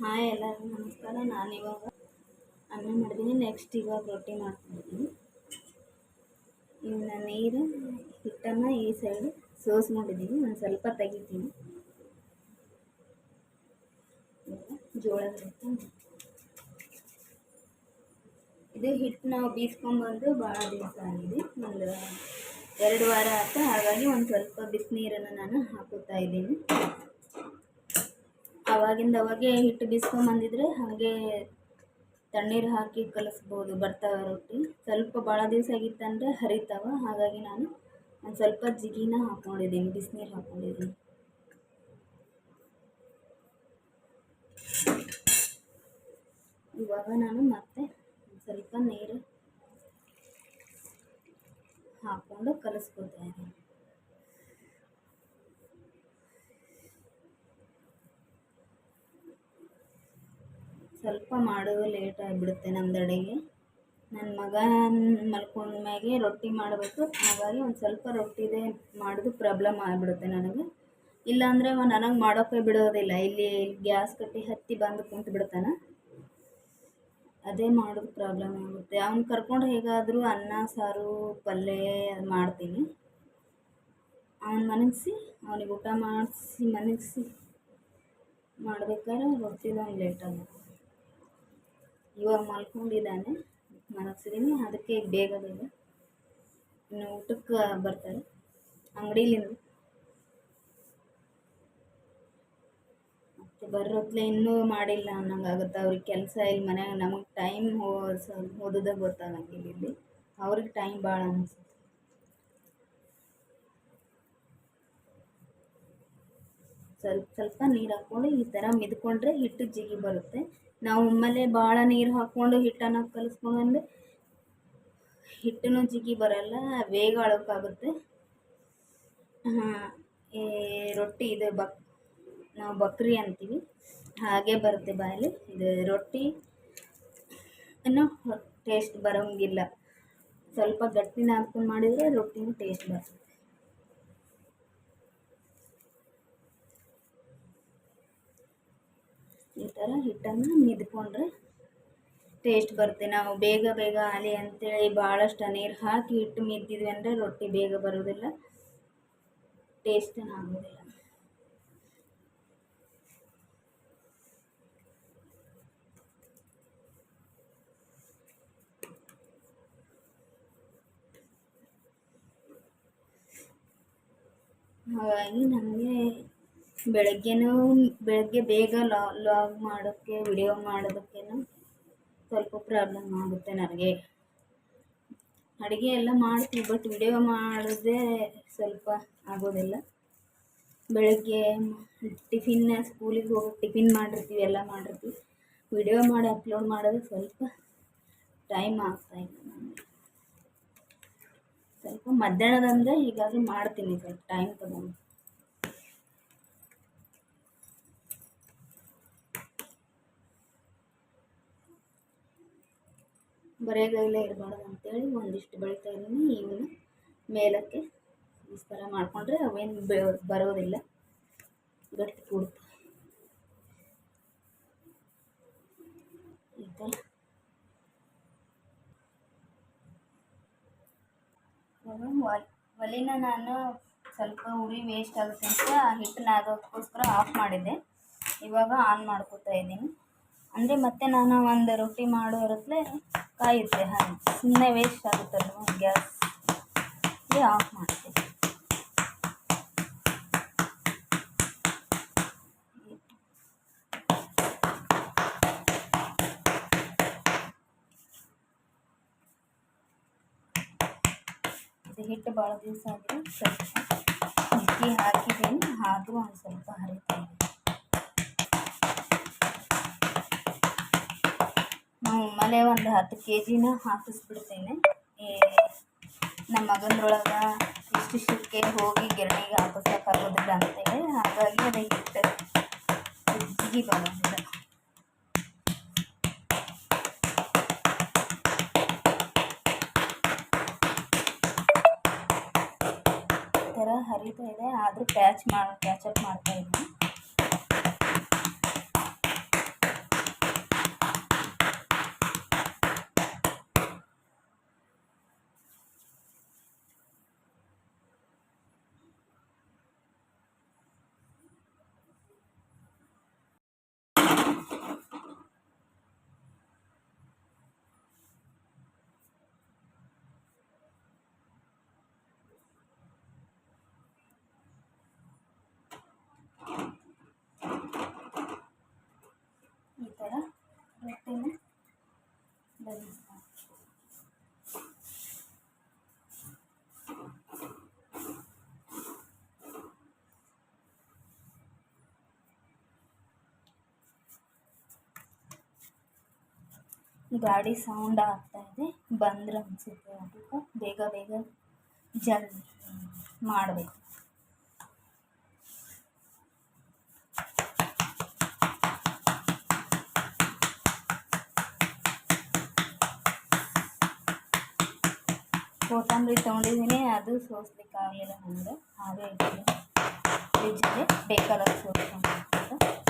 Hi ಎಲ್ಲರಿಗೂ ನಮಸ್ಕಾರ. ನಾನು ಇವಾಗ ಅನ್ನ ಮಾಡಿದ್ದೀನಿ ನೆಕ್ಸ್ಟ್ ಇವಾಗ ರೊಟ್ಟಿ ಮಾಡ್ತಿದ್ದೀನಿ ಇನ್ನು ನೀರು, ಹಿಟ್ಟನ್ನು ಈ ಸೈಡ್ ಮಾಡಿದ್ದೀನಿ. ಒಂದು ಸ್ವಲ್ಪ ತೆಗಿತೀನಿ. ಜೋಳ ಇದು ಹಿಟ್ಟು ನಾವು ಬೀಸ್ಕೊಂಬಂದು ಭಾಳ ದಿವಸ ಆಗಿದೆ. ಒಂದು ಎರಡು ವಾರ ಆಯ್ತು. ಹಾಗಾಗಿ ಒಂದು ಸ್ವಲ್ಪ ಬಿಸಿನೀರನ್ನು ನಾನು ಹಾಕುತ್ತಾ ಇದ್ದೀನಿ. ಅವಾಗಿಂದ ಅವಾಗೆ ಹಿಟ್ಟು ಬೀಸ್ಕೊಂಬಂದಿದ್ರೆ ಹಾಗೆ ತಣ್ಣೀರು ಹಾಕಿ ಕಲಸ್ಬೋದು ಬರ್ತಾವೆ ರೊಟ್ಟಿ. ಸ್ವಲ್ಪ ಭಾಳ ದಿವಸ ಆಗಿತ್ತಂದರೆ ಹರಿತಾವೆ. ಹಾಗಾಗಿ ನಾನು ಒಂದು ಸ್ವಲ್ಪ ಜಿಗಿನ ಹಾಕ್ಕೊಂಡಿದ್ದೀನಿ ಬಿಸಿನೀರು ಹಾಕ್ಕೊಂಡಿದ್ದೀನಿ ಇವಾಗ ನಾನು ಮತ್ತೆ ಸ್ವಲ್ಪ ನೀರು ಹಾಕ್ಕೊಂಡು ಕಲಿಸ್ಕೊತಾ ಇದ್ದೀನಿ ಸ್ವಲ್ಪ ಮಾಡೋದು ಲೇಟ್ ಆಗಿಬಿಡುತ್ತೆ ನಮ್ದು ಅಡುಗೆ ನನ್ನ ಮಗ ಮಲ್ಕೊಂಡ ಮ್ಯಾಗೆ ರೊಟ್ಟಿ ಮಾಡಬೇಕು. ಹಾಗಾಗಿ ಒಂದು ಸ್ವಲ್ಪ ರೊಟ್ಟಿದೆ ಮಾಡೋದು ಪ್ರಾಬ್ಲಮ್ ಆಗಿಬಿಡುತ್ತೆ ನನಗೆ. ಇಲ್ಲಾಂದರೆ ಅವ ನನಗೆ ಮಾಡೋಕ್ಕೆ ಬಿಡೋದಿಲ್ಲ. ಇಲ್ಲಿ ಗ್ಯಾಸ್ ಕಟ್ಟಿ ಹತ್ತಿ ಬಂದು ಕುಂತು ಬಿಡ್ತಾನೆ. ಅದೇ ಮಾಡೋದು ಪ್ರಾಬ್ಲಮ್ ಆಗುತ್ತೆ. ಅವ್ನು ಕರ್ಕೊಂಡು ಹೇಗಾದರೂ ಅನ್ನ, ಸಾರು, ಪಲ್ಯ ಮಾಡ್ತೀನಿ. ಅವನ ಮನಗಿಸಿ, ಅವನಿಗೆ ಊಟ ಮಾಡಿಸಿ ಮನಗಿಸಿ. ಮಾಡ್ಬೇಕಾದ್ರೆ ರೊಟ್ಟಿದ ಲೇಟ್ ಆಗುತ್ತೆ ಇವಾಗ ಮಲ್ಕೊಂಡಿದ್ದಾನೆ ಮಲಗ್ಸಿದ್ದೀನಿ ಅದಕ್ಕೆ ಬೇಗ ಬೇಗ ಇನ್ನು ಊಟಕ್ಕೆ ಬರ್ತಾರೆ, ಅಂಗಡಿಲಿಂದ. ಮತ್ತು ಬರೋತ್ಲೆ ಇನ್ನೂ ಮಾಡಿಲ್ಲ ಅನ್ನಂಗಾಗುತ್ತೆ ಅವ್ರಿಗೆ ಕೆಲಸ ಇಲ್ಲಿ ಮನ್ಯಾಗ, ನಮಗೆ ಟೈಮ್ ಹೋ ಓದೋದೇ ಗೊತ್ತಾಗಂಗಿಲ್ಲ ಇಲ್ಲಿ. ಅವ್ರಿಗೆ ಟೈಮ್ ಭಾಳ ಅನಿಸುತ್ತೆ. ಸ್ವಲ್ಪ ಸ್ವಲ್ಪ ನೀರು ಹಾಕ್ಕೊಂಡು ಈ ಥರ ಮಿದ್ಕೊಂಡ್ರೆ ಹಿಟ್ಟು ಜಿಗಿ ಬರುತ್ತೆ. ನಾವು ಒಮ್ಮೆಲೆ ಭಾಳ ನೀರು ಹಾಕ್ಕೊಂಡು ಹಿಟ್ಟನ್ನು ಕಲಿಸ್ಕೊಂಡು ಅಂದರೆ ಹಿಟ್ಟೂ ಜಿಗಿ ಬರಲ್ಲ, ಬೇಗ ಅಳಕ್ಕಾಗುತ್ತೆ. ಈ ರೊಟ್ಟಿ ಇದು ಬಕ್, ನಾವು ಬಕ್ರಿ ಅಂತೀವಿ. ಹಾಗೆ ಬರುತ್ತೆ ಬಾಯಲ್ಲಿ. ಇದು ರೊಟ್ಟಿ, ಇನ್ನು ಟೇಸ್ಟ್ ಬರೋಂಗಿಲ್ಲ. ಸ್ವಲ್ಪ ಗಟ್ಟಿನ ಹಾಕ್ಕೊಂಡು ಮಾಡಿದರೆ ರೊಟ್ಟಿನೂ ಟೇಸ್ಟ್ ಬರ್ತದೆ ಈ ಥರ ಹಿಟ್ಟನ್ನು ಮಿದ್ಕೊಂಡ್ರೆ ಟೇಸ್ಟ್ ಬರುತ್ತೆ. ನಾವು ಬೇಗ ಬೇಗ ಆಲಿ ಅಂತೇಳಿ ಭಾಳಷ್ಟು ನೀರು ಹಾಕಿ ಹಿಟ್ಟು ಮಿದ್ದಿದ್ವಿ ಅಂದರೆ ರೊಟ್ಟಿ ಬೇಗ ಬರೋದಿಲ್ಲ. ಟೇಸ್ಟ್ ಆಗೋದಿಲ್ಲ. ಹಾಗಾಗಿ ನನಗೆ ಬೆಳಗ್ಗೆನೂ, ಬೆಳಗ್ಗೆ ಬೇಗ ಲಾಗ್ ಮಾಡೋಕ್ಕೆ, ವಿಡಿಯೋ ಮಾಡೋದಕ್ಕೇನು ಸ್ವಲ್ಪ ಪ್ರಾಬ್ಲಮ್ ಆಗುತ್ತೆ ನನಗೆ. ಅಡುಗೆ ಎಲ್ಲ ಮಾಡ್ತೀವಿ ಬಟ್ ವಿಡಿಯೋ ಮಾಡೋದೇ ಸ್ವಲ್ಪ ಆಗೋದಿಲ್ಲ. ಬೆಳಗ್ಗೆ ಟಿಫಿನ್ನ ಸ್ಕೂಲಿಗೆ ಹೋಗಿ ಟಿಫಿನ್ ಮಾಡಿರ್ತೀವಿ, ಎಲ್ಲ ಮಾಡಿರ್ತೀವಿ. ವಿಡಿಯೋ ಮಾಡಿ, ಅಪ್ಲೋಡ್ ಮಾಡೋದು ಸ್ವಲ್ಪ ಟೈಮ್ ಆಗ್ತಾಯಿಲ್ಲ ನನಗೆ. ಸ್ವಲ್ಪ ಮಧ್ಯಾಹ್ನದಂದರೆ ಹೀಗಾದರೂ ಮಾಡ್ತೀನಿ, ಸ್ವಲ್ಪ ಟೈಮ್ ತಗೊಂಡು. ಬರೆಗೈಲೇ ಇರಬಾರ್ದು ಅಂತೇಳಿ ಒಂದಿಷ್ಟು ಬೆಳಿತಾ ಇದ್ದೀನಿ. ಇವನ್ನ ಮೇಲಕ್ಕೆ ಈ ಥರ ಮಾಡಿಕೊಂಡ್ರೆ ಅವೇನು ಬೆ ಬರೋದಿಲ್ಲ. ಗಟ್ಟಿ ಕೂಡುತ್ತೆ ಈ ಥರ ಒಲಿನ ನಾನು ಸ್ವಲ್ಪ ಉರಿ ವೇಸ್ಟ್ ಆಗುತ್ತೆ ಅಂತ ಹಿಟ್ಟನ್ನ ಅದಕ್ಕೋಸ್ಕರ ಆಫ್ ಮಾಡಿದ್ದೆ. ಇವಾಗ ಆನ್ ಮಾಡ್ಕೋತಾ ಇದ್ದೀನಿ. ಅಂದರೆ ಮತ್ತೆ ನಾನು ಒಂದು ರೊಟ್ಟಿ ಮಾಡೋ ಹೊರತ್ಲೆ ಕಾಯುತ್ತೆ ಹಾಗೆ ಸುಮ್ಮನೆ ವೇಸ್ಟ್ ಆಗುತ್ತಲ್ವ ಗ್ಯಾಸ್ ಆಫ್ ಮಾಡ್ತೀನಿ ಇದು ಹಿಟ್ಟು ಭಾಳ ದಿವಸ ಆಗಿದೆ. ಸ್ವಲ್ಪ ಅಕ್ಕಿ ಹಾಕಿದ್ದೀನಿ. ಆದರೂ ಒಂದು ಸ್ವಲ್ಪ ಹರಿತಾ ನಾವು ಮನೆ ಒಂದು ಹತ್ತು ಕೆ ಜಿನ ಹಾಕಿಸ್ಬಿಡ್ತೇನೆ. ಈ ನಮ್ಮ ಮಗನೊಳಗೆ ಇಷ್ಟಿಷ್ಟಕ್ಕೆ ಹೋಗಿ ಗಿರಣಿಗೆ ಹಾಕಿಸೋಕ್ಕಾಗೋದಿಲ್ಲ ಅಂತೇಳಿ, ಹಾಗಾಗಿ ಅದು ಹಿಟ್ಟು ಬರೋದಿಲ್ಲ ಥರ ಹರಿತಾ ಇದೆ, ಆದರೂ ಪ್ಯಾಚ್ ಮಾಡಿ ಪ್ಯಾಚಪ್ ಮಾಡ್ತಾ ಇದ್ದೀನಿ. ಗಾಡಿ ಸೌಂಡ್ ಆಗ್ತಾ ಇದೆ. ಬಂದ್ರೆ ಅನಿಸುತ್ತೆ ಅದಕ್ಕೆ ಬೇಗ ಬೇಗ ಜಲ್ದಿ ಮಾಡಬೇಕು. ಕೊತ್ತಂಬರಿ ತೊಗೊಂಡಿದ್ದೀನಿ, ಅದು ಸೋಸ್ಲಿಕ್ಕೆ ಆಗಲಿಲ್ಲ ನನಗೆ ಹಾಗೆ ಫ್ರಿಜ್ಜಲ್ಲಿ ಬೇಕಾದಾಗ ಸೋಸ್ಕೊಂಡು